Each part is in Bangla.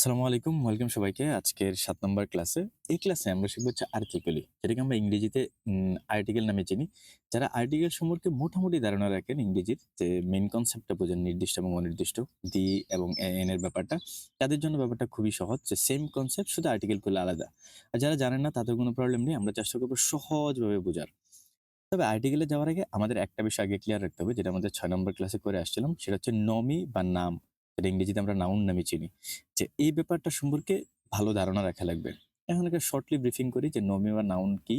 আসসালামু আলাইকুম, ওয়েলকাম সবাইকে আজকের সাত নম্বর ক্লাসে। এই ক্লাসে আমরা শিখব হচ্ছে আর্টিকেলি যেটাকে আমরা ইংরেজিতে আর্টিকেল নামে চিনি। যারা আর্টিকেল সম্পর্কে মোটামুটি ধারণা রাখেন ইংরেজির, যে মেন কনসেপ্টটা বোঝেন নির্দিষ্ট এবং অনির্দিষ্ট দি এবং এন এর ব্যাপারটা, তাদের জন্য ব্যাপারটা খুবই সহজ, যে সেম কনসেপ্ট শুধু আর্টিকেলগুলো আলাদা। আর যারা জানেন না, তাদের কোনো প্রবলেম নেই, আমরা চেষ্টা করব সহজভাবে বোঝার। তবে আর্টিকেলে যাওয়ার আগে আমাদের একটা বিষয় আগে ক্লিয়ার রাখতে হবে, যেটা আমাদের ছয় নম্বর ক্লাসে করে আসছিলাম, সেটা হচ্ছে নমি বা নাম। যেটা ইংরেজিতে আমরা নাউন নামে চিনি, যে এই ব্যাপারটা সম্পর্কে ভালো ধারণা রাখা লাগবে। এখন একটা শর্টলি ব্রিফিং করি যে নমি বা নাউন কি,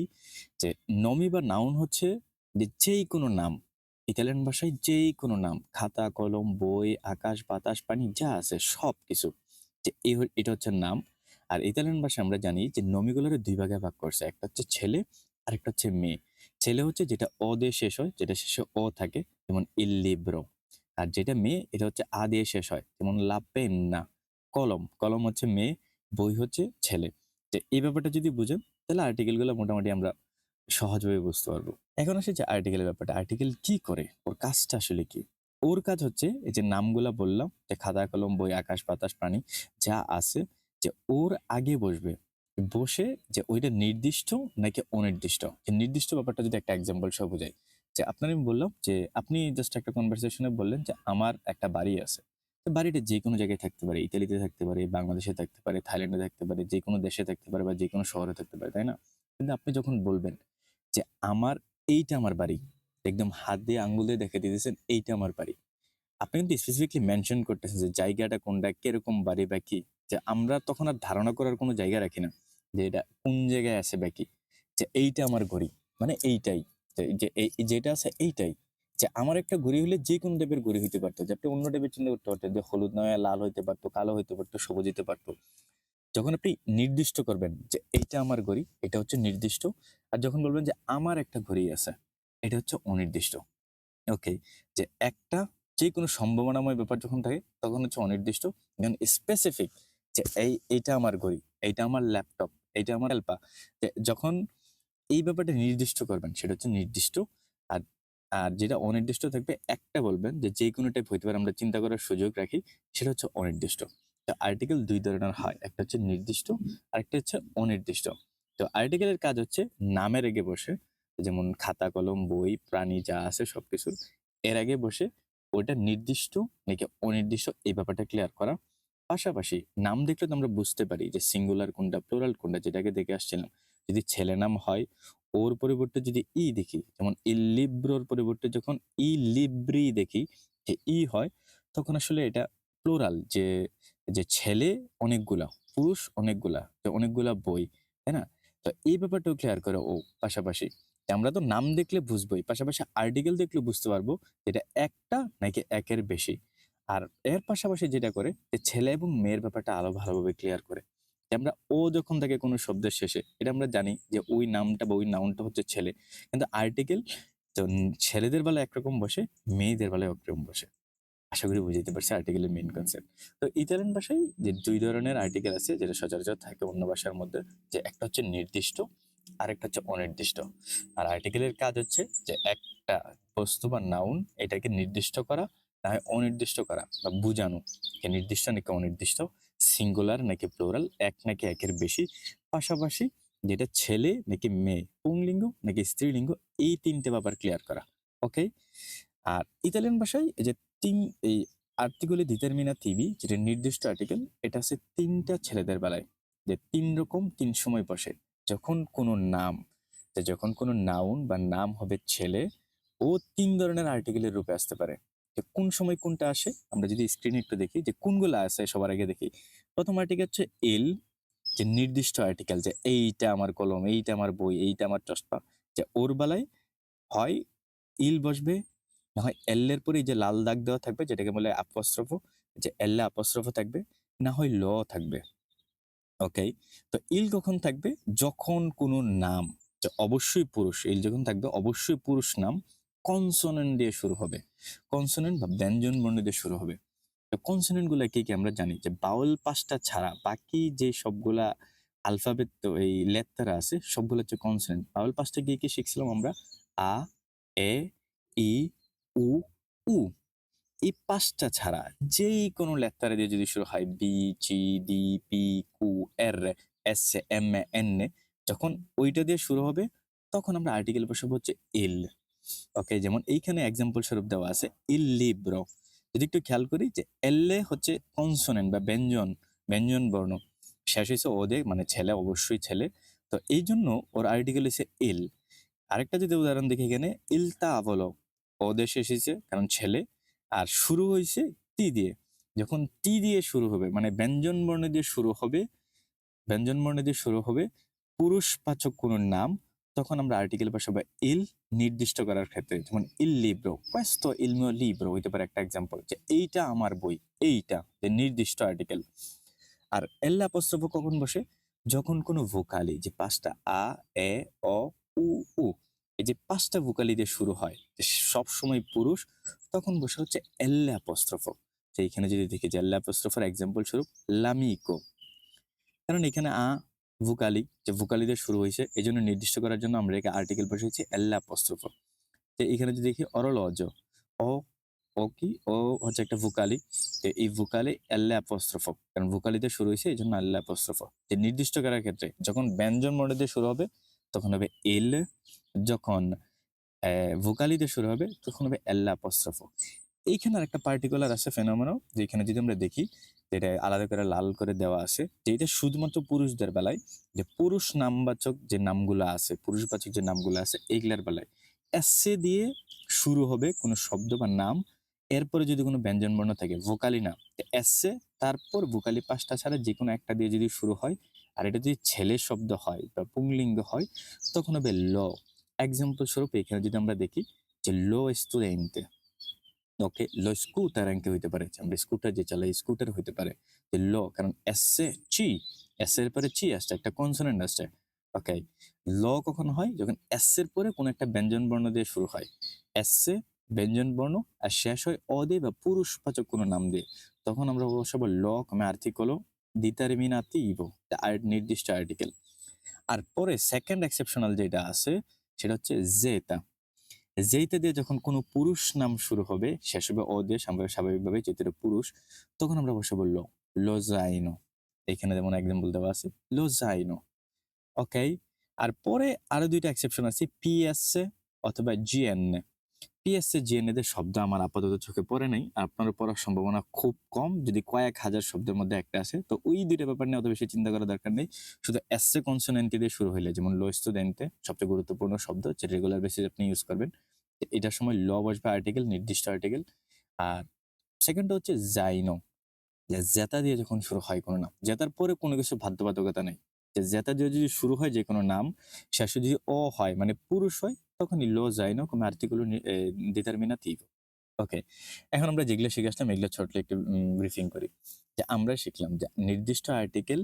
যে নমি বা নাউন হচ্ছে যে যেই কোনো নাম, ইতালিয়ান ভাষায় যেই কোনো নাম, খাতা, কলম, বই, আকাশ, বাতাস, পানি, যা আছে সব কিছু যে এই এটা হচ্ছে নাম। আর ইতালিয়ান ভাষায় আমরা জানি যে নমিগুলোর দুই ভাগে ভাগ করছে, একটা হচ্ছে ছেলে আর একটা হচ্ছে মেয়ে। ছেলে হচ্ছে যেটা অ দিয়ে শেষ হয়, যেটা শেষে অ থাকে, যেমন ইল্লিব্রো আর যেটা মেয়ে এটা হচ্ছে আ দিয়ে শেষ হয় যেমন লাপেন্না কলম। কলম হচ্ছে মেয়ে বই হচ্ছে ছেলে। যে এই ব্যাপারটা যদি বুঝেন, তাহলে আর্টিকেলগুলো মোটামুটি আমরা সহজভাবে বুঝতে পারব। এখন আসে যে আর্টিকেলের ব্যাপারটা। আর্টিকেল কি করে? ওর কাজটা আসলে কি? ওর কাজ হচ্ছে, এই যে নামগুলা বললাম, যে খাতা, কলম, বই, আকাশ, বাতাস, প্রাণী, যা আছে, যে ওর আগে বসবে। বসে যে ওইটা নির্দিষ্ট নাকি অনির্দিষ্ট? নির্দিষ্ট ব্যাপারটা যদি একটা এক্সাম্পল সহ বোঝাই যে আপনার আমি বললাম যে, আপনি জাস্ট একটা কনভারসেশনে বললেন যে, আমার একটা বাড়ি আছে। বাড়িটা যে কোনো জায়গায় থাকতে পারে, ইতালিতে থাকতে পারে, বাংলাদেশে থাকতে পারে, থাইল্যান্ডে থাকতে পারে যে কোনো দেশে থাকতে পারে বা যে কোনো শহরে থাকতে পারে, তাই না? কিন্তু আপনি যখন বলবেন যে, আমার, এইটা আমার বাড়ি। একদম হাত দিয়ে আঙ্গুল দিয়ে দেখে দিতেছেন, এইটা আমার বাড়ি। আপনি কিন্তু স্পেসিফিকলি মেনশন করতেছেন যে, জায়গাটা কোনটা, কীরকম বাড়ি বা কি? যে, আমরা তখন আর ধারণা করার কোনো জায়গা রাখি না যে, এটা কোন জায়গায় আছে বা কি? যে, এইটা আমার ঘড়ি। মানে এইটাই। যেটা আছে এইটাই। যে, আমার একটা ঘড়ি হলে যে কোনো টাইপের ঘড়ি হইতে পারতো। যে, আপনি অন্য টাইপের চিন্তা করতে পারতেন যে, হলুদ নয়, লাল হইতে পারতো, কালো হইতে পারতো, সবুজ হইতে পারতো। যখন আপনি নির্দিষ্ট করবেন যে, এইটা আমার ঘড়ি, এটা হচ্ছে নির্দিষ্ট। আর যখন বলবেন যে, আমার একটা ঘড়ি আছে, এটা হচ্ছে অনির্দিষ্ট। ওকে যে, একটা যে কোনো সম্ভাবনাময় ব্যাপার যখন থাকে, তখন হচ্ছে অনির্দিষ্ট। যখন স্পেসিফিক যে, এই, এইটা আমার ঘড়ি, এইটা আমার ল্যাপটপ এইটা আমার হেল্পা যখন এই ব্যাপারটা নির্দিষ্ট করবেন, সেটা হচ্ছে নির্দিষ্ট। আর আর যেটা অনির্দিষ্ট থাকবে, একটা বলবেন যে যে কোনো টাইপ হইতে পারে, আমরা চিন্তা করার সুযোগ রাখি, সেটা হচ্ছে অনির্দিষ্ট। তো আর্টিকেল দুই ধরনের হয়, একটা হচ্ছে নির্দিষ্ট আর একটা হচ্ছে অনির্দিষ্ট। তো আর্টিকেলের কাজ হচ্ছে নামের আগে বসে, যেমন খাতা, কলম, বই, প্রাণী যা আছে সবকিছু, এর আগে বসে ওটা নির্দিষ্ট নাকি অনির্দিষ্ট এই ব্যাপারটা ক্লিয়ার করা। পাশাপাশি নাম দেখলে তো আমরা বুঝতে পারি যে সিঙ্গুলার কোনটা প্লোরাল কোনটা, যেটাকে দেখে আসছিলাম। যদি ছেলে নাম হয়, ওর পরিবর্তে যদি ই দেখি, যেমন ইলিব্রোর পরিবর্তে যখন ই লিব্রি দেখি, যে ই হয়, তখন আসলে এটা প্লোরাল যে যে ছেলে অনেকগুলা, পুরুষ অনেকগুলা যে অনেকগুলা বই, তাই না? তো এই ব্যাপারটাও ক্লিয়ার করে, ও পাশাপাশি। আমরা তো নাম দেখলে বুঝবোই, পাশাপাশি আর্টিকেল দেখলে বুঝতে পারব যেটা একটা নাকি একের বেশি। আর এর পাশাপাশি যেটা করে, যে ছেলে এবং মেয়ের ব্যাপারটা আরও ভালোভাবে ক্লিয়ার করে। আমরা ও যখন থাকে কোনো শব্দের শেষে, এটা আমরা জানি যে ওই নামটা বা ওই নাউনটা হচ্ছে ছেলে। কিন্তু আর্টিকেল তো ছেলেদের বেলায় একরকম বসে, মেয়েদের বেলায় একরকম বসে। আশা করি বুঝতে পারছি আর্টিকেলের মেন কনসেপ্ট তো ইতালিয়ান ভাষায় যে দুই ধরনের আর্টিকেল আছে, যেটা সচরাচর থাকে অন্য ভাষার মধ্যে, যে একটা হচ্ছে নির্দিষ্ট আর একটা হচ্ছে অনির্দিষ্ট। আর আর্টিকেলের কাজ হচ্ছে যে একটা বস্তু বা নাউন এটাকে নির্দিষ্ট করা না হয় অনির্দিষ্ট করা বা বুঝানো। নির্দিষ্ট নাকি অনির্দিষ্ট। সিঙ্গুলার নাকি প্লোরাল এক নাকি একের বেশি, পাশাপাশি যেটা ছেলে নাকি মেয়ে পুংলিঙ্গ নাকি স্ত্রীলিঙ্গ এই তিনটে ব্যাপার ক্লিয়ার করা ওকে আর ইতালিয়ান ভাষায় যে তিন, এই আর্টিকেলে ডিটারমিনাটিভি যেটা নির্দিষ্ট আর্টিকেল এটা আছে তিনটা ছেলেদের বেলায়, যে তিন রকম, তিন সময় বসে, যখন কোনো নাম যখন কোনো নাউন বা নাম হবে ছেলে, ও তিন ধরনের আর্টিকেলের রূপে আসতে পারে। যে কোন সময় কোনটা আসে, আমরা যদি স্ক্রিনে একটু দেখি যে কোনগুলো আসে সবার আগে দেখি। প্রথম আর্টিকেল হচ্ছে এল যে নির্দিষ্ট আর্টিকেল যে এইটা আমার কলম, এইটা আমার বই, এইটা আমার চশমা, যে ওর বেলায় হয় ইল বসবে, না হয় এল এর পরে যে লাল দাগ দেওয়া থাকবে, যেটাকে বলে আপস্ট্রফ যে এল আপস্ট্রফ থাকবে, না হয় ল থাকবে। ওকে তো ইল কখন থাকবে? যখন কোনো নাম, যে অবশ্যই পুরুষ ইল যখন থাকবে, অবশ্যই পুরুষ নাম কনসোনেন্ট দিয়ে শুরু হবে। কনসোনেন্ট বা ব্যঞ্জন বর্ণ দিয়ে শুরু হবে। তো কনসোনেন্টগুলা কি কি আমরা জানি? যে বাউল পাঁচটা ছাড়া বাকি যে সবগুলা আলফাবেট তো এই লেত্তারা আছে, সবগুলো হচ্ছে কনসোনেন্ট বাউল পাঁচটা গিয়ে কি শিখছিলাম আমরা? আ, এ, ই, উ উ। এই পাঁচটা ছাড়া যেই কোনো লেত্তারে দিয়ে যদি শুরু হয়, বি জি ডি, পি, কু, এর, S, M, A, N, A, যখন ওইটা দিয়ে শুরু হবে, তখন আমরা আর্টিকেল বসাবো হচ্ছে ইল ওকে যেমন এইখানে এক্সাম্পল স্বরূপ দেওয়া আছে ইল লিব্রো যদি একটু খেয়াল করি যে এলে হচ্ছে কনসোনেন্ট বা ব্যঞ্জন ব্যঞ্জন বর্ণ। শেষ হয়েছে ওদে মানে ছেলে, অবশ্যই ছেলে। তো এই জন্য ওর আর্টিকেল হচ্ছে ইল আরেকটা যদি উদাহরণ দেখি এখানে, ইলতা আবলো। ওদে শেষ হয়েছে, কারণ ছেলে। আর শুরু হয়েছে টি দিয়ে। যখন টি দিয়ে শুরু হবে মানে ব্যঞ্জন বর্ণ দিয়ে শুরু হবে, ব্যঞ্জন বর্ণ দিয়ে শুরু হবে পুরুষবাচক কোনো নাম তখন আমরা আর্টিকেল বসাবো ইল নির্দিষ্ট করার ক্ষেত্রে, যেমন ইল লিব্রো il mio libro হইতে পারে একটা এক্সাম্পল যে এইটা আমার বই, এইটা, যে নির্দিষ্ট আর্টিকেল আর এল অ্যাপোস্ট্রোফ কখন বসে? যখন কোনো ভোকালি যে পাঁচটা আ, এ, অ, উ উ, এই যে পাঁচটা ভোকালি দিয়ে শুরু হয় সব সময় পুরুষ, তখন বসে হচ্ছে এল অ্যাপোস্ট্রোফ। যে এখানে যদি দেখি যে এল অ্যাপোস্ট্রোফের এক্সাম্পল স্বরূপ, লামিকো। কারণ এখানে আ ভোকালি যে ভোকালি দিয়ে শুরু হয়েছে এই জন্য নির্দিষ্ট করার জন্য আমরা একে আর্টিকেল বসেছি এল্লা অ্যাপোস্ট্রোফ তো এখানে যদি দেখি অরল অজ ও ও কি ও হচ্ছে একটা ভোকালি তো এই ভোকালি এল্লা অ্যাপোস্ট্রোফ কারণ ভোকালি দিয়ে শুরু হয়েছে এই জন্য আল্লা অ্যাপোস্ট্রোফ যে নির্দিষ্ট করার ক্ষেত্রে যখন ব্যঞ্জন মনে দিয়ে শুরু হবে, তখন হবে এল, যখন ভোকালি দিয়ে শুরু হবে, তখন হবে এল্লা অ্যাপোস্ট্রোফ এইখানে একটা পার্টিকুলার আছে ফেনোমেনো যেখানে যদি আমরা দেখি যেটা আলাদা করে লাল করে দেওয়া আছে, যে এটা শুধুমাত্র পুরুষদের বেলায়, যে পুরুষ নামবাচক যে নামগুলো আছে, পুরুষবাচক যে নামগুলো আছে, এইগুলার বেলায়। এসে দিয়ে শুরু হবে কোনো শব্দ বা নাম, এরপরে যদি কোনো ব্যঞ্জন বর্ণ থাকে ভোকালি নাম এসে তারপর ভোকালি পাঁচটা ছাড়া যে কোনো একটা দিয়ে যদি শুরু হয়, আর এটা যদি ছেলে শব্দ হয় বা পুংলিঙ্গ হয়, তখন হবে ল। এক্সাম্পল স্বরূপ এখানে যদি আমরা দেখি যে লো স্টুডেন্ট ওকে ল স্কুটার অ্যাঙ্কে হইতে পারে আমরা স্কুটার যে চালাই স্কুটার হইতে পারে যে লো কারণ এস এ চি এস এর পরে চি আসছে একটা কনসোনেন্ট আসছে ওকে ল কখন হয় যখন এস এর পরে কোনো একটা ব্যঞ্জন বর্ণ দিয়ে শুরু হয় এস এ ব্যঞ্জন বর্ণ আর শেষ হয় অ দিয়ে বা পুরুষবাচক কোনো নাম দিয়ে তখন আমরা বসাবো ল কমে আর্থিক হলো আর্টিকলো ডিটারমিনাতিভ আর নির্দিষ্ট আর্টিকেল আর পরে সেকেন্ড এক্সেপশনাল যেটা আছে সেটা হচ্ছে জেতা যেইতে দিয়ে যখন কোনো পুরুষ নাম শুরু হবে শেষ হবে অ দিয়ে স্বাভাবিক- স্বাভাবিকভাবে যেতে পুরুষ, তখন আমরা বসাবো বলল, লোজাইনো। এখানে যেমন এক্সাম্পল দেওয়া আছে, লোজাইনো। ওকে আর পরে আরও দুইটা এক্সেপশন আছে, পি এসে অথবা জিএনএ পিএসএ জিএনএ দের শব্দ আমার আপাতত চোখে পড়ে নাই। আপনার পড়ার সম্ভাবনা খুব কম। যদি কয়েক হাজার শব্দের মধ্যে একটা আছে তো ওই দুইটা ব্যাপার নিয়ে অত বেশি চিন্তা করার দরকার নেই। শুধু এসএ কনসোনেন্টি দিয়ে শুরু হইলে, যেমন লো স্টুডেন্টে সবচেয়ে গুরুত্বপূর্ণ শব্দ, যেটা রেগুলার বেসিস আপনি ইউজ করবেন এটার সময় ল বসবে আর্টিকেল নির্দিষ্ট আর্টিকেল আর সেকেন্ডটা হচ্ছে জাইনো যে জেতা দিয়ে যখন শুরু হয় কোনো নাম, জেতার পরে কোনো কিছু বাধ্যবাধকতা নেই। যে জেতা দিয়ে যদি শুরু হয় যে কোনো নাম, শেষে যদি অ হয় মানে পুরুষ হয়, তখনই লো যায়, না? কোনো আর্টিকুলো ডিটারমিনাটিভ ওকে এখন আমরা যেগুলো শিখে আসলাম, এগুলো ছোটলে একটু ব্রিফিং করি। যে আমরা শিখলাম যে নির্দিষ্ট আর্টিকেল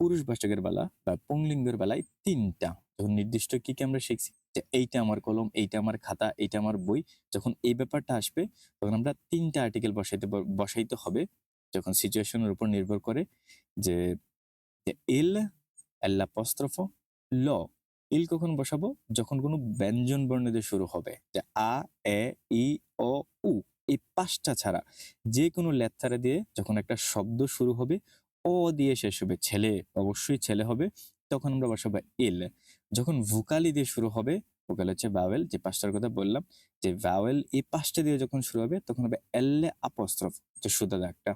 পুরুষ বাচকের বেলা বা পুংলিঙ্গের বেলায় তিনটা। যখন নির্দিষ্ট কি কি আমরা শিখছি, যে এইটা আমার কলম, এইটা আমার খাতা, এইটা আমার বই, যখন এই ব্যাপারটা আসবে, তখন আমরা তিনটা আর্টিকেল বসাইতে বসাইতে হবে। যখন সিচুয়েশনের উপর নির্ভর করে যে এল অ্যালাপস্ত্রফ ল, ইল কখন বসাবো? যখন কোনো ব্যঞ্জন বর্ণ দিয়ে শুরু হবে। যে আ, এ, ই ও উ, এই পাঁচটা ছাড়া যে কোনো লেত্তারা দিয়ে যখন একটা শব্দ শুরু হবে ও দিয়ে শেষ হবে, ছেলে, অবশ্যই ছেলে হবে, তখন আমরা বসাবো ইল। যখন ভোকালি দিয়ে শুরু হবে, ভোকাল হচ্ছে ভাওয়েল, যে পাঁচটার কথা বললাম, যে ভাওয়েল এই পাঁচটা দিয়ে যখন শুরু হবে, তখন হবে এল্লে আপস্ত্রফ যে সুদা একটা।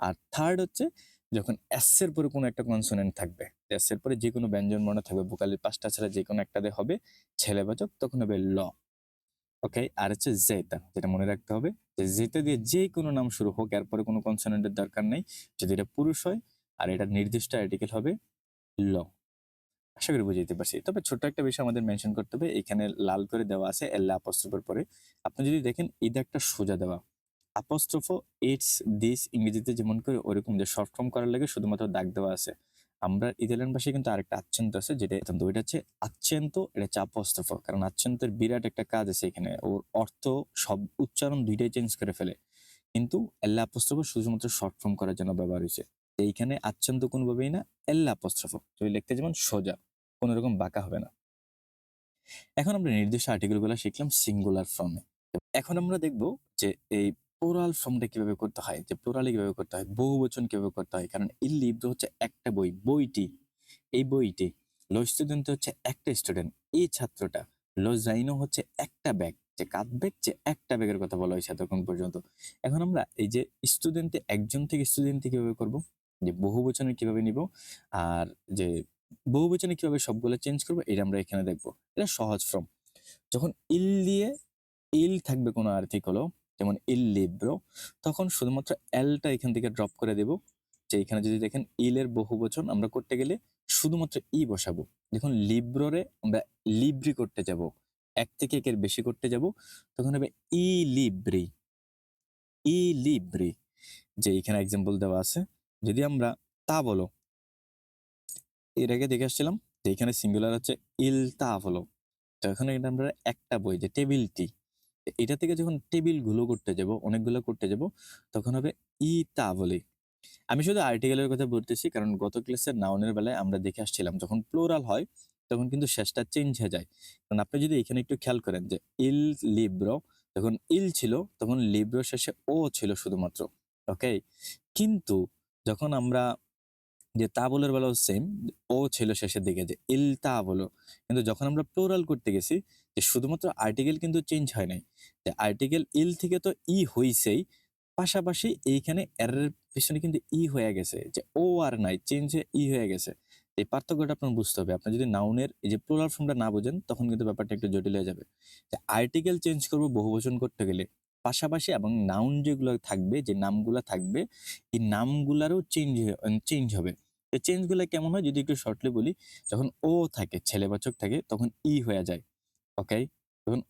আর থার্ড হচ্ছে, যখন এস এর পরে কোনো একটা কনসোনেন্ট থাকবে এর পরে যে কোনো ব্যঞ্জন বর্ণ থাকবে, ভোকালের পাঁচটা ছাড়া যে কোনো একটা দিয়ে হবে ছেলেবাচক তখন হবে ল। ওকে আর হচ্ছে জেতা যেটা মনে রাখতে হবে, যে জেতা দিয়ে যে কোনো নাম শুরু হোক, এরপরে কোনো কনসোনেন্টের দরকার নেই। যদি এটা পুরুষ হয়, আর এটা নির্দিষ্ট আর্টিকেল হবে, ল। আশা করি বুঝাইতে পারছি। তবে ছোট্ট একটা বিষয় আমাদের মেনশন করতে হবে, এখানে লাল করে দেওয়া আছে এল্লা আপস্ট্রফের পরে। আপনি যদি দেখেন এটা একটা সোজা দেওয়া আপস্ট্রফো ইটস দিস ইংরেজিতে যেমন করে, ওরকম যে শর্ট ফর্ম করার লাগে, শুধুমাত্র দাগ দেওয়া আছে। আমরা ইতালিয়ান ভাষায় কিন্তু আরেকটা আচ্ছন্ত আছে, যেটা একান্ত ওইটা হচ্ছে আচ্ছন্ত এটা হচ্ছে আপস্ট্রফ কারণ আচ্ছন্তের বিরাট একটা কাজ আছে এখানে। ওর অর্থ সব উচ্চারণ দুইটাই চেঞ্জ করে ফেলে। কিন্তু এল্লা আপস্ট্রফ শুধুমাত্র শর্ট ফর্ম করার জন্য ব্যবহার হয়েছে। এইখানে আচ্ছন্ত কোনোভাবেই না, এল্লা আপস্ট্রফ যদি লিখতে যেমন সোজা কোনো রকম বাঁকা হবে না। এখন আমরা নির্দিষ্ট আর্টিকেলগুলো শিখলাম সিঙ্গুলার ফর্মে এখন আমরা দেখব যে এই প্লোরাল ফর্মটা কীভাবে করতে হয়? যে প্লোরালে কীভাবে করতে হয়? বহু বচন কীভাবে করতে হয়? কারণ এই লিব্রো হচ্ছে একটা বই, বইটি। এই বইটি লো স্টুডেন্ট হচ্ছে একটা স্টুডেন্ট এই ছাত্রটা লো জাইনো হচ্ছে একটা ব্যাগ যে কাঁধ ব্যাগ যে একটা ব্যাগের কথা বলা হয়েছে এতক্ষণ পর্যন্ত। এখন আমরা এই যে স্টুডেন্টে একজন থেকে স্টুডেন্টে কীভাবে করব? যে বহু বচনে কীভাবে নিব? আর যে বহু বচনে কীভাবে সবগুলো চেঞ্জ করব? এটা আমরা এখানে দেখব। এটা সহজ ফর্ম যখন ইল দিয়ে ইল থাকবে কোনো আর্টিকেলও যেমন ইল লিব্রো তখন শুধুমাত্র এলটা এখান থেকে ড্রপ করে দেব। যে এখানে যদি দেখেন ইলের বহুবচন আমরা করতে গেলে শুধুমাত্র ই বসাবো। যখন লিব্রোরে আমরা লিব্রি করতে যাব, এক থেকে একের বেশি করতে যাব, তখন হবে ই লিব্রি ই লিব্রি যে এখানে এক্সাম্পল দেওয়া আছে। যদি আমরা তা বলো, এর আগে দেখে আসছিলাম যে এখানে সিঙ্গুলার হচ্ছে ইল তা বলো। তো এখানে এটা আমরা একটা বই, যে টেবিলটি এটা থেকে যখন টেবিলগুলো করতে যাব, অনেকগুলো করতে যাব, তখন হবে ই তা বলে। আমি শুধু আর্টিকেলের কথা বলতেছি, কারণ গত ক্লাসের নাউনের বেলায় আমরা দেখে আসছিলাম, যখন প্লোরাল হয়, তখন কিন্তু শেষটা চেঞ্জ হয়ে যায়। কারণ আপনি যদি এখানে একটু খেয়াল করেন যে ইল লিব্রো যখন ইল ছিল, তখন লিব্রো শেষে ও ছিল শুধুমাত্র ওকে কিন্তু যখন আমরা যে তা বলের বেলাও সেম ও ছিল শেষের দিকে যে ইল তা বলো কিন্তু যখন আমরা প্লোরাল করতে গেছি, যে শুধুমাত্র আর্টিকেল কিন্তু চেঞ্জ হয় নাই, যে আর্টিকেল ইল থেকে তো ই হইছেই, পাশাপাশি এইখানে এর পিছনে কিন্তু ই হয়ে গেছে, যে ও আর নাই চেঞ্জ হয়ে, ই হয়ে গেছে। এই পার্থক্যটা আপনার বুঝতে হবে। আপনি যদি নাউনের এই যে প্লোরাল ফর্মটা না বোঝেন, তখন কিন্তু ব্যাপারটা একটু জটিল হয়ে যাবে। যে আর্টিকেল চেঞ্জ করব বহু বহুবচন করতে গেলে, পাশাপাশি এবং নাউন যেগুলো থাকবে, যে নামগুলো থাকবে, এই নামগুলারও চেঞ্জ চেঞ্জ হবে। এই চেঞ্জগুলো কেমন হয়? যদি একটু শর্টলি বলি, যখন ও থাকে, ছেলেবাচক থাকে, তখন ই হয়ে যায় ওকে তখন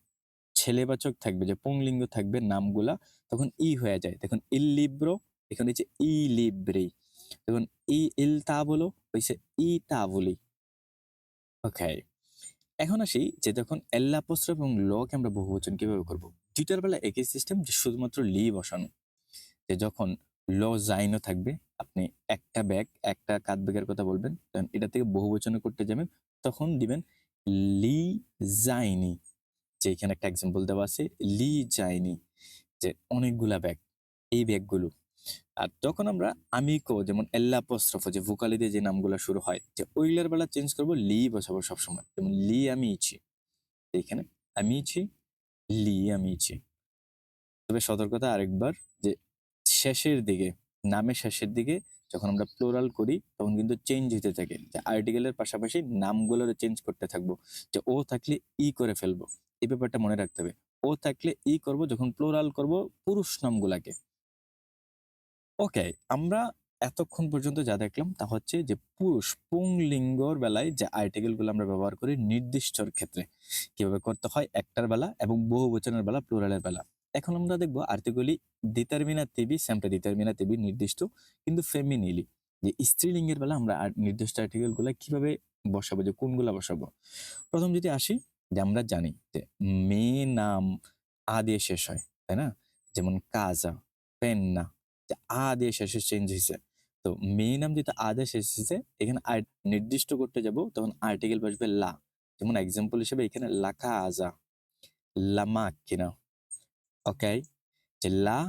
ছেলেবাচক থাকবে, যে পুংলিঙ্গ থাকবে, নামগুলা, তখন ই হয়ে যায়। দেখুন ইল লিব্রো এখানে হচ্ছে ই লিব্রি দেখুন ই ইল তা বলো হয়েছে ই তা বলি ওকে এখন আসি যে যখন এল্লা প্রস্ত্র এবং লকে আমরা বহুবচন কীভাবে করব? দুইটার বেলা একই সিস্টেম যে শুধুমাত্র লি বসানো। যে যখন ল জাইনও থাকবে। আপনি একটা ব্যাগ, একটা কাত ব্যাগের কথা বলবেন তখন এটা থেকে বহুবচনে করতে যাবেন। তখন দিবেন লি জাইনি যে এখানে একটা এক্সাম্পল দেওয়া আছে, লি জাইনি, যে অনেকগুলা ব্যাগ, এই ব্যাগগুলো। আর তখন আমরা আমিকো, যেমন এল্লা প্রস্রফ যে ভোকালি দিয়ে যে নামগুলো শুরু হয়, যে ওইগুলার বেলা চেঞ্জ করব, লি বসাবো সবসময়। যেমন লি আমি ইছি এখানে আমি ইছি, লি আমি ইছি। তবে সতর্কতা আরেকবার, যে শেষের দিকে, নামের শেষের দিকে যখন আমরা প্লোরাল করি, তখন কিন্তু চেঞ্জ হতে থাকে। যে আর্টিকেলের পাশাপাশি নামগুলোর চেঞ্জ করতে থাকব। যে ও থাকলে ই করে ফেলব। এই ব্যাপারটা মনে রাখতে হবে। ও থাকলে ই করব, যখন প্লোরাল করব পুরুষ নামগুলাকে। ওকে আমরা এতক্ষণ পর্যন্ত যা দেখলাম তা হচ্ছে যে পুরুষ পুংলিঙ্গর বেলায় যে আর্টিকেলগুলো আমরা ব্যবহার করি নির্দিষ্টর ক্ষেত্রে। কীভাবে করতে হয়? একটার বেলা এবং বহু বচনের বেলা প্লোরালের বেলা। এখন আমরা দেখব আর্টিকলি ডিটারমিনাতিভি সেমটা ডিটারমিনাতিভি নির্দিষ্ট, কিন্তু ফেমিনিলি যে স্ত্রীলিঙ্গের বেলা আমরা নির্দিষ্ট আর্টিকেলগুলা কীভাবে বসাবো, যে কোনগুলা বসাবো? প্রথম যদি আসি, যে আমরা জানি যে মেয়ে নাম আ দিয়ে শেষ হয়, তাই না? যেমন কাজা, পেন্না, যে শেষে চেঞ্জ হয়েছে তো মেয়ে নাম যেটা আ দিয়ে শেষ হয়েছে এখানে নির্দিষ্ট করতে যাব, তখন আর্টিকেল বসবে লা। যেমন এক্সাম্পল হিসেবে এখানে লাখা আজা লামা কিনা ওকে যে লা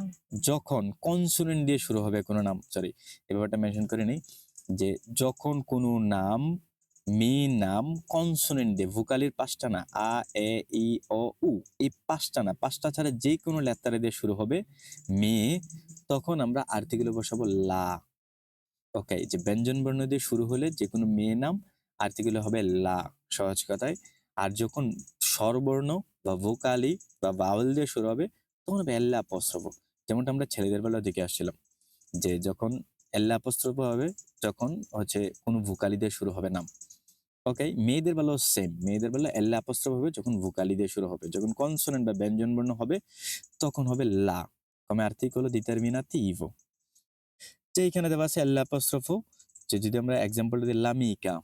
যখন কনসোনেন্ট দিয়ে শুরু হবে কোনো নাম সরি এই ব্যাপারটা মেনশন করে নিই যে যখন কোনো নাম মেয়ে নাম কনসোনেন্ট দিয়ে, ভোকালির পাঁচটা না, আ, এ, ই অ উ, এই পাঁচটা না, পাঁচটা ছাড়া যে কোনো লেত্তারে দিয়ে শুরু হবে মেয়ে তখন আমরা আর্টিকেলে বসাবো লা ওকে যে ব্যঞ্জন বর্ণ দিয়ে শুরু হলে যে কোনো মেয়ে নাম আর্টিকেলে হবে লা, সহজ কথায়। আর যখন স্বরবর্ণ বা ভোকালি বা বাউল দিয়ে শুরু হবে তখন এল্লা অপস্রব। যেমনটা আমরা ছেলেদের বেলা দিকে আসছিলাম। যে যখন এল্লা অপস্রব হবে, তখন হচ্ছে কোনো ভোকালি দিয়ে শুরু হবে নাম। ওকে মেয়েদের বেলাও সেম মেয়েদের বেলা এল্লা অপস্রব হবে যখন ভোকালি দিয়ে শুরু হবে। যখন কনসোনেন্ট বা ব্যঞ্জন বর্ণ হবে, তখন হবে লা। come articolo ইভো যে এখানে দেওয়া আছে এল্লা অপস্রফ যে যদি আমরা এক্সাম্পল দিই লামিকা,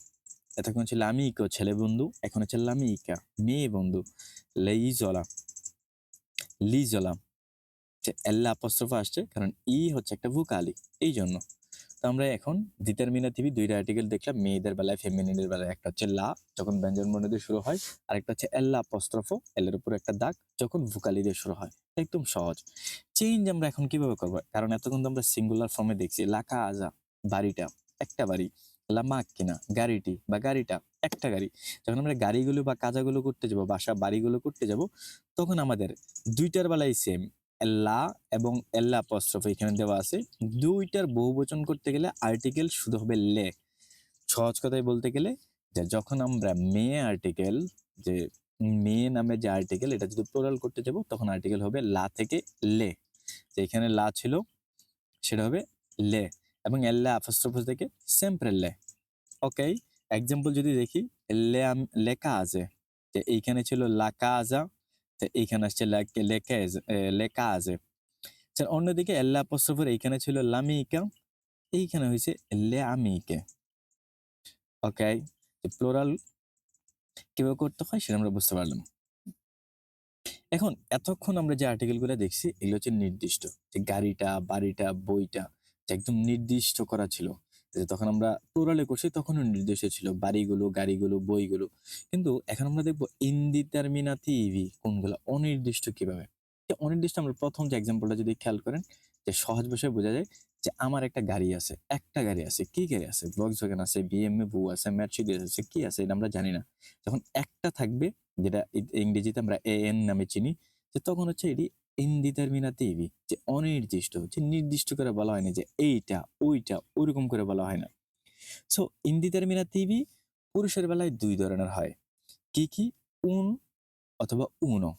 এতক্ষণ হচ্ছে লামিকো, ছেলে বন্ধু। এখন হচ্ছে লামিকা, মেয়ে বন্ধু। লেইজলা। লিজলা যে এল্লা অপস্রফ আসছে, কারণ ই হচ্ছে একটা ভোকালি এই জন্য তো আমরা এখন ডিটারমিনেটিভি দুইটা আর্টিকেল দেখলাম, মেয়েদের বেলায় ফেমিনিনের বেলায়। একটা হচ্ছে লা, যখন ব্যঞ্জন বর্ণ দিয়ে শুরু হয় আর একটা হচ্ছে এল্লা অপস্ত্রফ এলের উপর একটা দাগ, যখন ভুকালি দিয়ে শুরু হয়। একদম সহজ। চেঞ্জ আমরা এখন কীভাবে করব? কারণ এতক্ষণ তো আমরা সিঙ্গুলার ফর্মে দেখছি লাকা আজা বাড়িটা, একটা বাড়ি। লা কিনা গাড়িটি বা গাড়িটা, একটা গাড়ি। যখন আমরা গাড়িগুলো বা কাজাগুলো করতে যাব, বাসা বাড়িগুলো করতে যাব, তখন আমাদের দুইটার বেলায় সেম লা এবং এল্লা অপস্ট্রফ এখানে দেওয়া আছে। দুইটার বহুবচন করতে গেলে আর্টিকেল শুধু হবে লে। সহজ কথায় বলতে গেলে যে যখন আমরা মেয়ে আর্টিকেল যে মেয়ে নামে যে আর্টিকেল এটা যদি প্লোরাল করতে যাব, তখন আর্টিকেল হবে লা থেকে লে। যে এখানে লা ছিল, সেটা হবে লে। এবং এল্লা অপস্ট্রফ থেকে সেম্পরে লে ওকে এক্সাম্পল যদি দেখি লেখা আছে যে এইখানে ছিল লাকা আজা তো এইখানে আসছে লেখা লেখা আছে অন্যদিকে এল্লা অপস্ট্রফের এইখানে ছিল লামিকা এইখানে হয়েছে লে আমিকে ওকে প্লোরাল কীভাবে করতে হয় সেটা আমরা বুঝতে পারলাম। এখন এতক্ষণ আমরা যে আর্টিকেলগুলো দেখছি, এগুলো হচ্ছে নির্দিষ্ট। যে গাড়িটা, বাড়িটা, বইটা একদম নির্দিষ্ট করা ছিল। যে তখন আমরা প্লোরালে করছি, তখনও নির্দিষ্ট ছিল বাড়িগুলো, গাড়িগুলো, বইগুলো। কিন্তু এখন আমরা দেখব ইন্দিটারমিনাতিভি কোনগুলো, অনির্দিষ্ট কীভাবে? অনির্দিষ্ট আমরা প্রথম যে এক্সাম্পলটা যদি খেয়াল করেন, যে সহজ ভাষায় বোঝা যায় যে আমার একটা গাড়ি আছে, একটা গাড়ি আছে, কি গাড়ি আছে? ভক্সওয়াগন আছে বিএমডব্লিউ আছে মার্সিডিজ আছে, কি আছে? এটা আমরা জানি না। যখন একটা থাকবে, যেটা ইংরেজিতে আমরা এ এন নামে চিনি যে তখন হচ্ছে এটি ইনডিটারমিনাটিভি যে অনির্দিষ্ট, যে নির্দিষ্ট করে বলা হয় না যে এইটা, ওইটা, ওইরকম করে বলা হয় না। সো ইনডিটারমিনাটিভি পুরুষের বেলায় দুই ধরনের হয়। কি কি? উন অথবা উনো।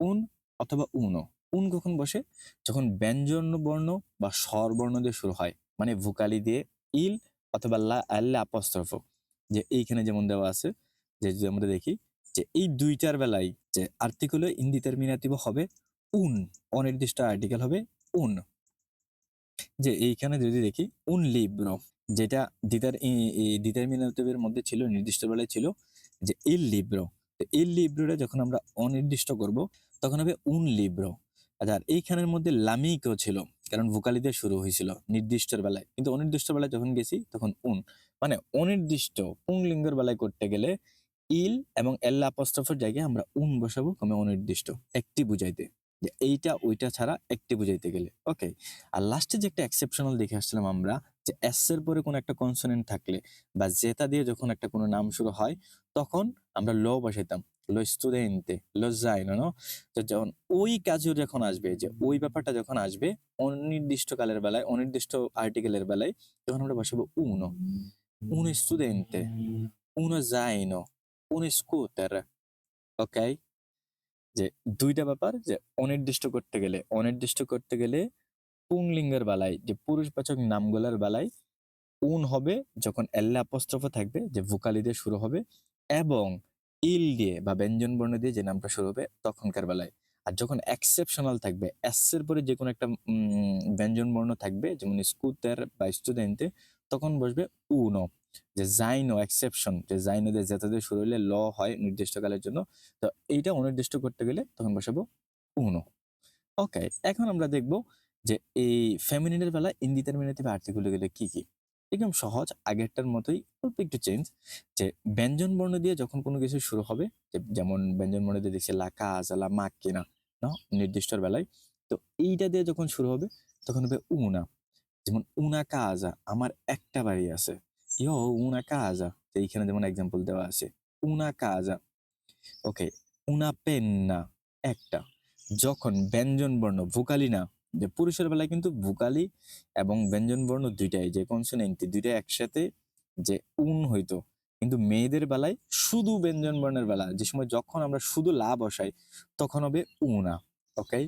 উন অথবা উনো। উন কখন বসে? যখন ব্যঞ্জন বর্ণ বা স্বর বর্ণ দিয়ে শুরু হয় মানে ভুকালি দিয়ে ইল অথবা লা, আল্লা, আপস্ত্রফ। যে এইখানে যেমন দেওয়া আছে, যে যদি আমরা দেখি যে এই দুইটার বেলায় যে আর্টিকেল ইনডিটারমিনাটিভ হবে উন, অনির্দিষ্ট আর্টিকেল হবে উন। যে এইখানে যদি দেখি উন লিব্রো, যেটা ডিটার ডিটারমিনেটিভের মধ্যে ছিল, নির্দিষ্ট বেলায় ছিল, যে ইল লিব্রো। ইল লিব্রোটা যখন আমরা অনির্দিষ্ট করব, তখন হবে উন লিব্রো। আচ্ছা আর এইখানের মধ্যে লামিকও ছিল, কারণ ভোকালি দিয়ে শুরু হয়েছিল নির্দিষ্টর বেলায়। কিন্তু অনির্দিষ্ট বেলায় যখন গেছি, তখন উন। মানে অনির্দিষ্ট পুংলিঙ্গের বেলায় করতে গেলে ইল এবং এল্লা আপস্ট্রফের জায়গায় আমরা উন বসাবো কমে অনির্দিষ্ট। একটি বুঝাইতে। যে এইটা ওইটা ছাড়া একটি বুঝাইতে গেলে। ওকে? আর লাস্টে যে একটা এক্সেপশনাল দেখে আসছিলাম আমরা যে এস এর পরে কোনো একটা কনসোনেন্ট থাকলে বা জেতা দিয়ে যখন একটা কোনো নাম শুরু হয় তখন আমরা ল বসাইতাম। লো স্টুডেন্টে লো জাইনো নো তো যখন ওই কাজও যখন আসবে যে ওই ব্যাপারটা যখন আসবে অনির্দিষ্ট কালের বেলায় অনির্দিষ্ট আর্টিকেলের বেলায় তখন আমরা বসাবো উনো। un studente, uno zaino, un scooter. Okay যে দুইটা ব্যাপার, যে অনির্দিষ্ট করতে গেলে, অনির্দিষ্ট করতে গেলে পুংলিঙ্গের বেলায় যে পুরুষবাচক নামগুলোর বেলায় উন হবে যখন এল্লা অপস্ত্রফ থাকবে, যে ভোকালি দিয়ে শুরু হবে এবং ইল দিয়ে বা ব্যঞ্জন বর্ণ দিয়ে যে নামটা শুরু হবে তখনকার বেলায় আর যখন এক্সেপশনাল থাকবে এস এর পরে যে কোনো একটা ব্যঞ্জন বর্ণ থাকবে, যেমন স্কুটার বা স্টুডেন্টে তখন বসবে উনো যে জাইনো এক্সেপশন যে জাইনো দিয়ে দিয়ে শুরু হলে ল হয় নির্দিষ্টকালের জন্য, তো এইটা অনির্দিষ্ট করতে গেলে তখন বসাবো উনো ওকে এখন আমরা দেখব যে এই ফেমিনিনের বেলা ইনডিটারমিনেটিভ আর্টিকেল গেলে কি কি? একদম সহজ, আগেরটার মতোই অল্প একটু চেঞ্জ যে ব্যঞ্জন বর্ণ দিয়ে যখন কোনো কিছু শুরু হবে যেমন ব্যঞ্জন বর্ণ দিয়ে দেখছে লা কাজ লা মাক, কিনা, না? নির্দিষ্টর বেলায়, তো এইটা দিয়ে যখন শুরু হবে, তখন হবে উনা। যেমন উনা কাজা আমার একটা বাড়ি আছে। ইয়ো উনা কাজা তো এইখানে যেমন এক্সাম্পল দেওয়া আছে উনা কাজা ওকে উনা পেন্না একটা যখন ব্যঞ্জন বর্ণ ভোকালি না যে পুরুষের বেলায় কিন্তু ভোকালি এবং ব্যঞ্জন বর্ণ দুইটাই যে কনসোনেন্ট দুইটাই একসাথে যে উন হইতো কিন্তু মেয়েদের বেলায় শুধু ব্যঞ্জন বর্ণের বেলা যে সময় যখন আমরা শুধু লা বসাই তখন হবে উনা ওকে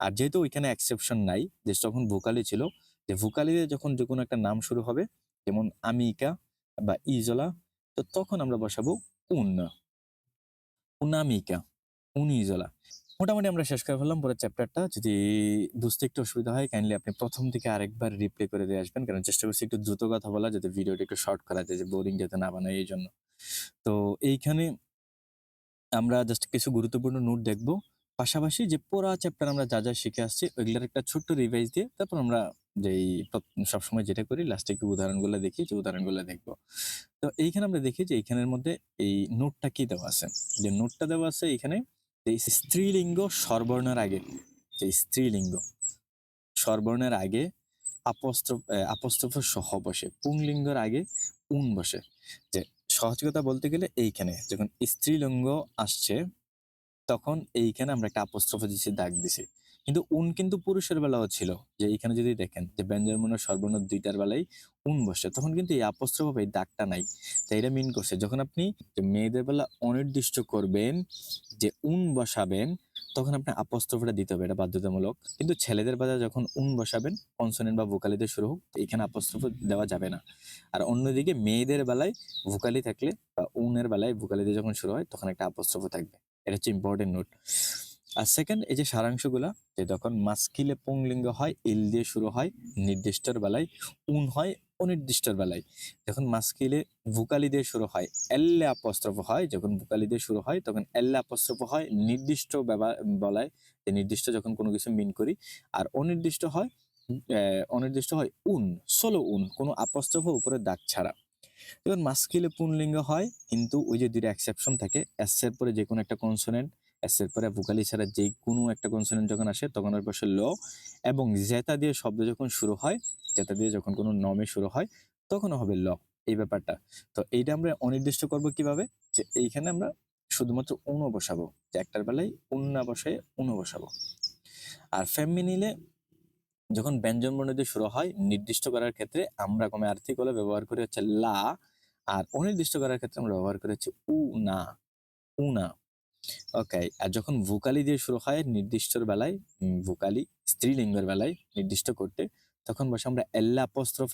আর যেহেতু ওইখানে এক্সেপশন নাই যে তখন ভোকালি ছিল যে ভোকালিতে যখন যে কোনো একটা নাম শুরু হবে যেমন আমিকা বা ইজলা, তো তখন আমরা বসাবো উন উনামিকা, উনিজলা। মোটামুটি আমরা শেষ করে ফেললাম পুরো চ্যাপ্টারটা যদি বুঝতে একটু অসুবিধা হয় কাইন্ডলি আপনি প্রথম থেকে আরেকবার রিপ্লে করে দিয়ে আসবেন, কারণ চেষ্টা করছি একটু দ্রুত কথা বলা, যাতে ভিডিওটা একটু শর্ট করা যায়, যে বোরিং যাতে না বানায়, এই জন্য। তো এইখানে আমরা জাস্ট কিছু গুরুত্বপূর্ণ নোট দেখব। পাশাপাশি যে পুরা চ্যাপ্টার আমরা যা যা শিখে আসছি, ওইগুলোর একটা ছোট্ট রিভাইজ দিয়ে তারপর আমরা যেই সবসময় যেটা করি লাস্টে একটু উদাহরণগুলো দেখি, যে উদাহরণগুলো দেখব। তো এইখানে আমরা দেখি যে এইখানের মধ্যে এই নোটটা কি দেওয়া আছে? যে নোটটা দেওয়া আছে এইখানে যে স্ত্রীলিঙ্গ স্বরবর্ণের আগে, যে স্ত্রীলিঙ্গ স্বরবর্ণের আগে আপস্ত্রফ আপস্ত্রফ সহ বসে, পুংলিঙ্গের আগে উন বসে। যে সহজ কথা বলতে গেলে এইখানে যখন স্ত্রীলিঙ্গ আসছে তখন এইখানে আমরা একটা আপস্ত্রফ দিচ্ছি দাগ দিছি। কিন্তু উন কিন্তু পুরুষের বেলাও ছিল। যে এইখানে যদি দেখেন যে ব্যঞ্জনবর্ণ সর্বর্ণ দুইটার বেলায় উন বসে তখন কিন্তু এই আপস্ত্রফ এই দাগটা নাই। তাই এটা মিন করছে, যখন আপনি মেয়েদের বেলা অনির্দিষ্ট করবেন, যে উন বসাবেন, তখন আপনি আপস্ত্রফটা দিতে হবে, এটা বাধ্যতামূলক। কিন্তু ছেলেদের বেলা যখন উন বসাবেন কনসোনেন্ট বা ভোকালিতে শুরু হোক এখানে আপস্ত্রফ দেওয়া যাবে না। আর অন্যদিকে মেয়েদের বেলায় ভোকালি থাকলে বা উনের বেলায় ভোকালিতে যখন শুরু হয়, তখন একটা আপস্ত্রফ থাকবে। এটা হচ্ছে ইম্পর্টেন্ট নোট আর সেকেন্ড এই যে সারাংশগুলা, যে তখন মাস্কিলে পুংলিঙ্গ হয়, ইল দিয়ে শুরু হয়, নির্দিষ্টর বেলায়, উন হয়, অনির্দিষ্টর বেলায়। যখন মাস্কিলে ভুকালি দিয়ে শুরু হয়, এল্লে আপস্ত্রফ হয়, যখন ভুকালি দিয়ে শুরু হয়, তখন এল্লে আপস্ত্রফ হয়, নির্দিষ্ট বলায় যে নির্দিষ্ট যখন কোনো কিছু মিন করি, আর অনির্দিষ্ট হয় অনির্দিষ্ট হয় উন সোলো উন, কোনো আপস্ত্রফ উপরে দাগ ছাড়া। যখন মাস্কিলে পুনলিঙ্গ হয়, কিন্তু ওই যে দুইটা এক্সেপশন থাকে এর পরে যে কোনো একটা কনসোনেন্ট এর পরে ভোকালি ছাড়া যে কোনো একটা কনসোনেন্ট যখন আসে, তখন ওর পাশে ল এবং জেতা দিয়ে শব্দ যখন শুরু হয় জেতা দিয়ে যখন কোনো নমে শুরু হয় তখন হবে ল, এই ব্যাপারটা। তো এইটা আমরা অনির্দিষ্ট করব কীভাবে? যে এইখানে আমরা শুধুমাত্র উনো বসাবো, যে একটার বেলায় উন্না বসায় উনো বসাবো। আর ফেমিনিলে যখন ব্যঞ্জন বর্ণ দিয়ে শুরু হয়, নির্দিষ্ট করার ক্ষেত্রে আমরা কমে আর্থিক হলে ব্যবহার করি হচ্ছে লা, আর অনির্দিষ্ট করার ক্ষেত্রে আমরা ব্যবহার করি হচ্ছে উ, না উ, না। ওকে আর যখন ভোকালি দিয়ে শুরু হয়, নির্দিষ্টর বেলায় ভোকালি স্ত্রীলিঙ্গের বেলায় নির্দিষ্ট করতে, তখন বসে আমরা এল্লা আপস্ত্রফ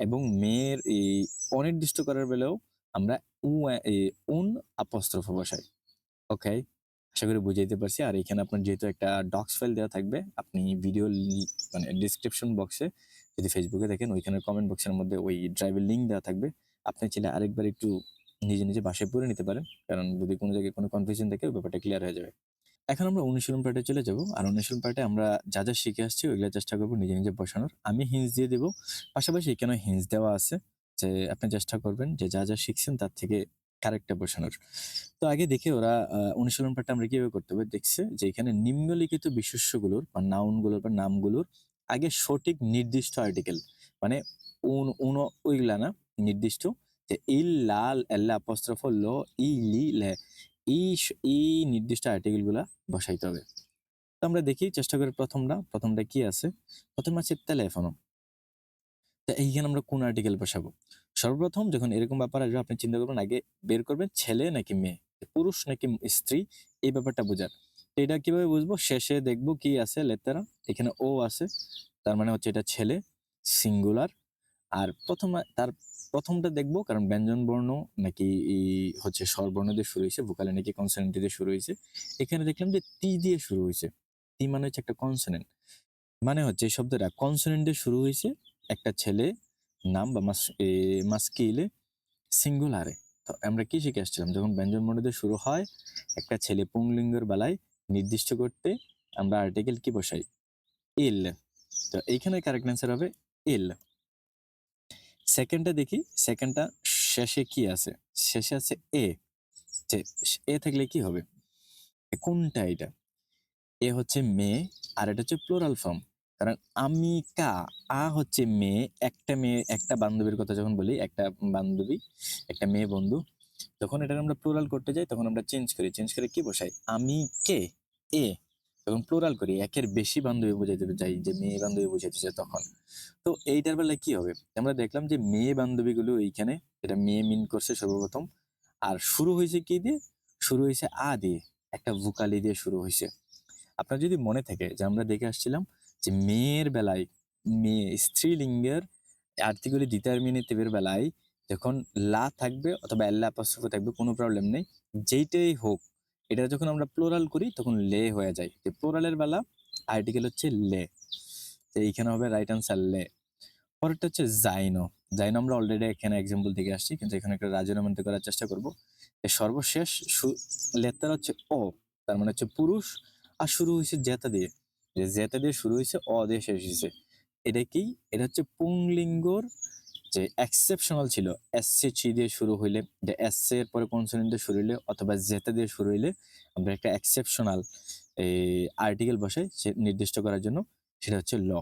এবং মেয়ের এই অনির্দিষ্ট করার বেলাও আমরা উ উন আপস্ত্রফ বসাই। ওকে আশা করি বুঝাইতে পারছি। আর এখানে আপনার যেহেতু একটা ডক্স ফাইল দেওয়া থাকবে, আপনি ভিডিও মানে ডিসক্রিপশন বক্সে যদি ফেসবুকে দেখেন, ওইখানে কমেন্ট বক্সের মধ্যে ওই ড্রাইভের লিঙ্ক দেওয়া থাকবে। আপনি চাইলে আরেকবার একটু নিজে নিজে বাসায় পড়ে নিতে পারেন। কারণ যদি কোনো জায়গায় কোনো কনফিউশন থাকে, ওই ব্যাপারটা ক্লিয়ার হয়ে যাবে। এখন আমরা অনুশীলন পার্টে চলে যাব। আর অনুশীলন পার্টে আমরা যা যা শিখে আসছি, ওইগুলো চেষ্টা করব নিজে নিজে বসানোর। আমি হিন্স দিয়ে দেবো। পাশাপাশি এখানে হিন্স দেওয়া আছে যে, আপনি চেষ্টা করবেন যে যা যা শিখছেন, তার থেকে কারেক্টটা বসানোর তো আগে দেখে ওরা অনুশীলন পাঠটা আমরা কীভাবে করতে হবে? দেখছে যে এখানে নিম্নলিখিত বিশেষ্যগুলোর বা নাউনগুলোর বা নামগুলোর আগে সঠিক নির্দিষ্ট আর্টিকেল মানে উন উন, ওইগুলা না, নির্দিষ্ট যে ইল লাল এল্লা অপস্ত্রফ ল, ই, লি, লে, এই নির্দিষ্ট আর্টিকেলগুলা বসাইতে হবে। তো আমরা দেখি, চেষ্টা করি প্রথমটা প্রথমটা কি আছে? প্রথম আছে টেলিফোন তো এইখানে আমরা কোন আর্টিকেল বসাবো? সর্বপ্রথম যখন এরকম ব্যাপার আসবে, আপনি চিন্তা করবেন, আগে বের করবেন ছেলে নাকি মেয়ে? পুরুষ নাকি স্ত্রী? এই ব্যাপারটা বোঝার। এটা কীভাবে বুঝব? শেষে দেখব কি আছে লেতারা। এখানে ও আছে, তার মানে হচ্ছে এটা ছেলে সিঙ্গুলার আর প্রথম তার প্রথমটা দেখব, কারণ ব্যঞ্জন বর্ণ নাকি হচ্ছে স্বরবর্ণ দিয়ে শুরু হয়েছে ভোকালে নাকি কনসোনেন্ট দিয়ে শুরু হয়েছে। এখানে দেখলাম যে তি দিয়ে শুরু হয়েছে। তি মানে হচ্ছে একটা কনসোনেন্ট মানে হচ্ছে এই শব্দটা কনসোনেন্ট দিয়ে শুরু হয়েছে, একটা ছেলে নাম বা মাস মাস্কিলে সিঙ্গুলারে। তো আমরা কি শিখে আসছিলাম? যখন ব্যঞ্জন বর্ণ শুরু হয়, একটা ছেলে পুংলিঙ্গের বেলায় নির্দিষ্ট করতে আমরা আর্টিকেল কি বসাই? ইল তো এইখানে কারেক্ট অ্যান্সার হবে ইল সেকেন্ডটা দেখি সেকেন্ডটা শেষে কি আছে? শেষে আছে এ। যে এ থাকলে কি হবে? কোনটা এটা? এ হচ্ছে মেয়ে আর এটা হচ্ছে প্লোরাল ফর্ম কারণ আমি কা, আ হচ্ছে মেয়ে, একটা মেয়ে, একটা বান্ধবীর কথা যখন বলি, একটা বান্ধবী, একটা মেয়ে বন্ধু, তখন এটা আমরা প্লোরাল করতে যাই, তখন আমরা চেঞ্জ করি। চেঞ্জ করে কি বসাই? আমি কে? এ। তখন প্লোরাল করি। একের বেশি বান্ধবী বোঝাইতে যাই যে মেয়ে বান্ধবী বুঝাইতে চাই তখন। তো এইটার বেলায় কি হবে? আমরা দেখলাম যে মেয়ে বান্ধবীগুলো এইখানে, এটা মেয়ে মিন করছে সর্বপ্রথম। আর শুরু হয়েছে কি দিয়ে? শুরু হয়েছে আ দিয়ে। একটা ভুকালি দিয়ে শুরু হয়েছে। আপনার যদি মনে থাকে যে আমরা দেখে আসছিলাম যে মেয়ের বেলায়, মেয়ে স্ত্রীলিঙ্গের আর্টিকুলি ডিটারমিনেটিভের বেলায় যখন লা থাকবে অথবা এল্লা অ্যাপস্ট্রফি থাকবে, কোনো প্রবলেম নেই। যেইটাই হোক, এটা যখন আমরা প্লোরাল করি, তখন লে হয়ে যায়। যে প্লোরালের বেলা আর্টিকেল হচ্ছে লে। তো এইখানে হবে রাইট আনসার লে। পরেরটা হচ্ছে জাইনো। জাইনো আমরা অলরেডি এখানে এক্সাম্পল থেকে আসছি, কিন্তু এখানে একটা রাজনামন্ত্রী করার চেষ্টা করব। সর্বশেষ লেতার হচ্ছে ও তার মানে হচ্ছে পুরুষ, আর শুরু হয়েছে জেতা দিয়ে। জেতা দিয়ে শুরু হয়েছে অ দিয়ে শেষ হয়েছে। এটা কি? এটা হচ্ছে পুংলিঙ্গর যে এক্সেপশনাল ছিল এস সি চি দিয়ে শুরু হইলে, যে এস এর পরে কনসোনেন্ট দিয়ে শুরু হইলে, অথবা জেতা দিয়ে শুরু হইলে, আমরা একটা এক্সেপশনাল এই আর্টিকেল বসাই সে নির্দিষ্ট করার জন্য, সেটা হচ্ছে ল।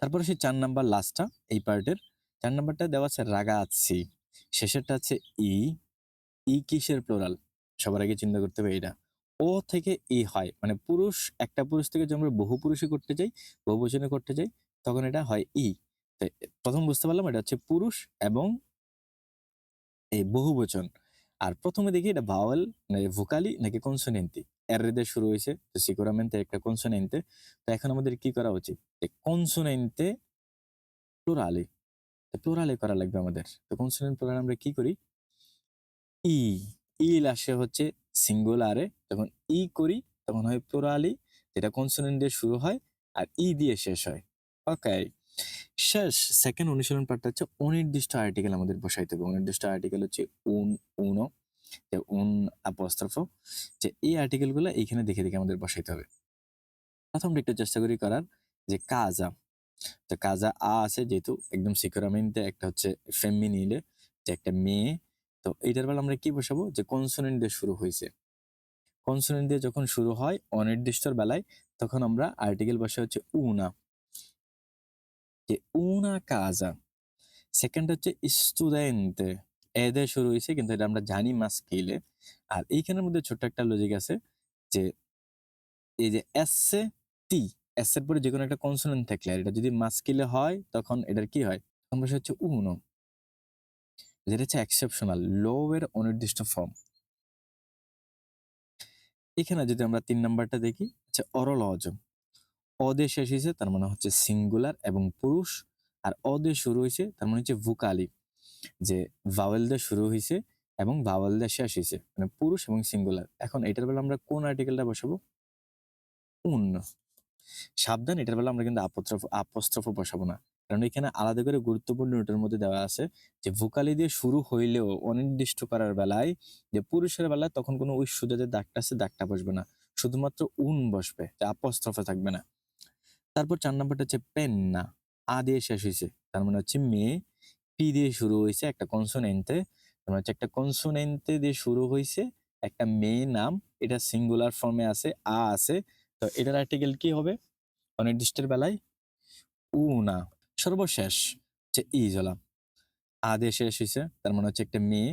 তারপরে সেই চার নাম্বার লাস্টটা এই পার্টের চার নাম্বারটা দেওয়া আছে রাগা আছি শেষেরটা আছে ই। ই কিসের প্লোরাল সবার আগে চিন্তা করতে হবে এটা ও থেকে ই হয়। মানে পুরুষ, একটা পুরুষ থেকে যদি আমরা বহু পুরুষে করতে যাই বহুবচনে করতে যাই, তখন এটা হয় ই। প্রথম বুঝতে পারলাম এটা হচ্ছে পুরুষ এবং এই বহুবচন। আর প্রথমে দেখি এটা ভাওয়াল নাকি ভোকালি নাকি কনসোনেন্টি এর দিয়ে শুরু হয়েছে, তো সিকুরামেন্টে একটা কনসোনেন্টে তো এখন আমাদের কি করা উচিত? কনসোনেন্টে প্লোরালে প্লোরালে করা লাগবে আমাদের। তো কনসোনেন্ট প্লোরাল আমরা কি করি? ই। ই লাসে হচ্ছে সিঙ্গুলারে, যখন ই করি তখন হয় প্লোরালি, যেটা কনসোনেন্ট দিয়ে শুরু হয় আর ই দিয়ে শেষ হয়। ওকে, শেষ, সেকেন্ড অনুশীলন পার্টটা হচ্ছে অনির্দিষ্ট আর্টিকেল আমাদের বসাইতে হবে। অনির্দিষ্ট আর্টিকেল হচ্ছে উন, উনো উন আপস্ত্রফ যে এই আর্টিকেলগুলো এইখানে দেখে দেখে আমাদের বসাইতে হবে। প্রথম একটু চেষ্টা করি করার যে কাজা, তো কাজা আ আছে যেহেতু একদম সিকিউরামিনতে একটা হচ্ছে ফেমিনিলে যে একটা মেয়ে তো এইটার বেলা আমরা কি বসাবো? যে কনসোনেন্ট দিয়ে শুরু হয়েছে। কনসোনেন্ট দিয়ে যখন শুরু হয় অনির্দিষ্টর বেলায়, তখন আমরা আর্টিকেল বসা হচ্ছে উনা যে উনা কাজা সেকেন্ড হচ্ছে স্টুডেন্ট এদের শুরু হয়েছে, কিন্তু এটা আমরা জানি মাস্কিলে আর এইখানের মধ্যে ছোট্ট একটা লজিক আছে, যে এই যে এস এ টি এস এর পরে যে কোনো একটা কনসোনেন্ট থাকলে, আর এটা যদি মাস্কিলে হয়, তখন এটার কি হয়? তখন বসে হচ্ছে উনো যেটা হচ্ছে এক্সেপশনাল লো এর অনির্দিষ্ট ফর্ম এখানে যদি আমরা তিন নাম্বারটা দেখি, হচ্ছে অরল অজম অদে শেষ হয়েছে, তার মানে হচ্ছে সিঙ্গুলার এবং পুরুষ। আর অদে শুরু হয়েছে, তার মানে হচ্ছে ভুকালি যে ভাওয়েল দিয়ে শুরু হয়েছে এবং ভাওয়েল দিয়ে শেষ হয়েছে। মানে পুরুষ এবং সিঙ্গুলার এখন এটার বেলা আমরা কোন আর্টিকেলটা বসাবো? উন। সাবধান, এটার বেলা আমরা কিন্তু আপস্ত্রফ আপস্ত্রফ বসাবো না। কারণ এখানে আলাদা করে গুরুত্বপূর্ণ নোটের মধ্যে দেওয়া আছে যে ভোকালি দিয়ে শুরু হইলেও অনির্দিষ্ট করার বেলায় যে পুরুষের বেলায় তখন কোনো ওই সুদে যে দাগটা আছে, দাগটা বসবে না। শুধুমাত্র উন বসবে, যে আপস্ত্রফে থাকবে না। তারপর চার নাম্বারটা হচ্ছে পেন না আ দিয়ে শেষ হয়েছে তার মানে হচ্ছে মেয়ে পি দিয়ে শুরু হয়েছে একটা কনসোনেন্টে তার মানে হচ্ছে একটা কনসোনেন্টে দিয়ে শুরু হয়েছে একটা মেয়ে নাম, এটা সিঙ্গুলার ফর্মে আছে, আ আছে। তো এটার আর্টিকেল কি হবে? অনির্দিষ্টের বেলায় উ না সর্বশেষ যে আ দিয়ে শেষ হয়েছে তার মানে হচ্ছে একটা মেয়ে।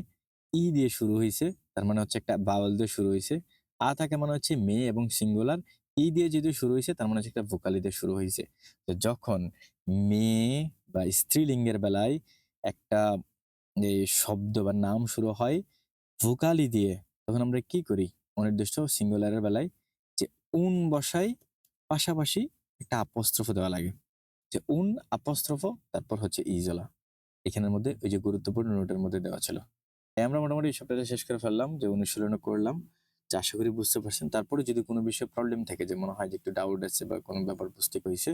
ই দিয়ে শুরু হয়েছে তার মানে হচ্ছে একটা বাউল দিয়ে শুরু হয়েছে আ থাকে মানে হচ্ছে মেয়ে এবং সিঙ্গুলার। ই দিয়ে যদি শুরু হয়েছে তার মানে হচ্ছে একটা ভোকালি দিয়ে শুরু হয়েছে তো যখন মেয়ে বা স্ত্রীলিঙ্গের বেলায় একটা এই শব্দ বা নাম শুরু হয় ভোকালি দিয়ে, তখন আমরা কি করি? অনির্দিষ্ট সিঙ্গুলারের বেলায় যে উন বসাই, পাশাপাশি একটা আপস্ত্রফ দেওয়া লাগে। যে উন আপস্ত্রফ তারপর হচ্ছে ইজলা। এখানের মধ্যে ওই যে গুরুত্বপূর্ণ নোটের মধ্যে দেওয়া ছিল। আমরা মোটামুটি এই সপ্তাহটা শেষ করে ফেললাম, যে অনুশীলন করলাম। যা আশা করি বুঝতে পারছেন। তারপরে যদি কোনো বিষয়ে প্রবলেম থাকে, যে মনে হয় যে একটু ডাউট আছে বা কোনো ব্যাপার বুঝতে হয়েছে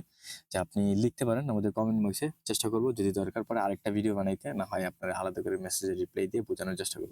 যে আপনি লিখতে পারেন আমাদের কমেন্ট বক্সে চেষ্টা করব, যদি দরকার পড়ে আরেকটা ভিডিও বানাইতে। না হয় আপনার আলাদা করে মেসেজে রিপ্লাই দিয়ে বোঝানোর চেষ্টা করব।